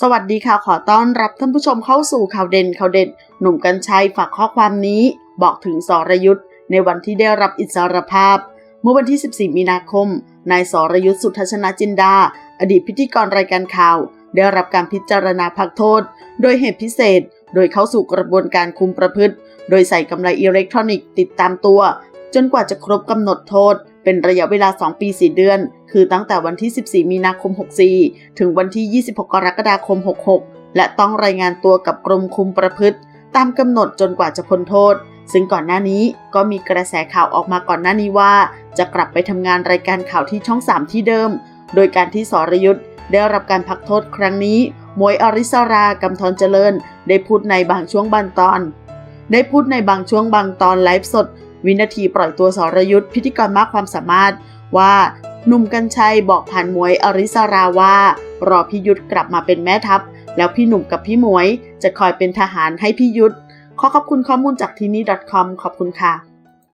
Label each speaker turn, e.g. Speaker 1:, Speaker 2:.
Speaker 1: สวัสดีค่ะขอต้อนรับท่านผู้ชมเข้าสู่ข่าวเด่นข่าวเด็ดหนุ่มกัญชัยฝากข้อความนี้ บอกถึงสรยุทธ์ในวันที่ได้รับอิสรภาพ เมื่อวันที่ 14 มีนาคม นายสรยุทธ์สุทัศนจินดา อดีตพิธีกรรายการข่าว ได้รับการพิจารณาพักโทษ โดยเหตุพิเศษ โดยเข้าสู่กระบวนการคุมประพฤติ โดยใส่กำไรอิเล็กทรอนิกส์ติดตามตัว จนกว่าจะครบกำหนดโทษ เป็นระยะเวลา 2 ปี 4 เดือน คือตั้งแต่วันที่ 14 มีนาคม 64 ถึงวันที่ 26 กรกฎาคม 66 และต้องรายงานตัวกับกรมคุมประพฤติ ตามกำหนดจนกว่าจะพ้นโทษ ซึ่งก่อนหน้านี้ก็มีกระแสข่าวออกมาก่อนหน้านี้ว่า จะกลับไปทำงานรายการข่าวที่ช่อง 3 ที่เดิม โดยการที่สรยุทธ์ได้รับการพักโทษครั้งนี้มวยอริสรากำธรเจริญ ได้พูดในบางช่วงบางตอน ได้พูดในบางช่วงบางตอนไลฟ์สด วินาทีปล่อยตัวสรยุทธ์พิธีกรมากความสามารถว่าหนุ่มกัญชัยบอกผ่านมวยอริสราว่า รอพี่ยุทธกลับมาเป็นแม่ทัพ แล้วพี่หนุ่มกับพี่มวย จะคอยเป็นทหารให้พี่ยุทธขอขอบคุณข้อมูลจากที่นี่ .com ขอบคุณค่ะ